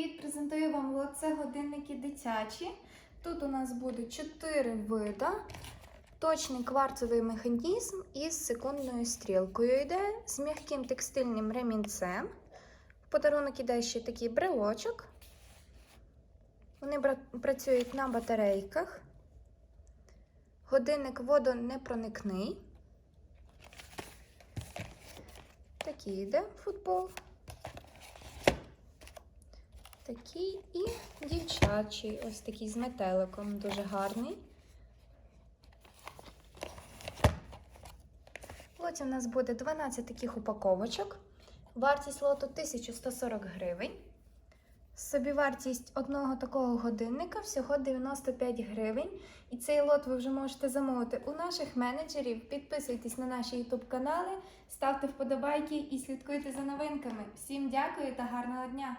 привіт! Презентую вам лот. Це годинники дитячі. Тут у нас буде 4 вида. Точний кварцевий механізм із секундною стрілкою йде з м'яким текстильним ремінцем. В подарунок іде ще такий брелочок. Вони працюють на батарейках. Годинник водонепроникний. Такий йде футбол. Такий і дівчачий, ось такий з метеликом, дуже гарний. В лоті у нас буде 12 таких упаковочок. Вартість лоту 1140 гривень. Собівартість одного такого годинника всього 95 гривень. І цей лот ви вже можете замовити у наших менеджерів. Підписуйтесь на наші YouTube канали, ставте вподобайки і слідкуйте за новинками. Всім дякую та гарного дня!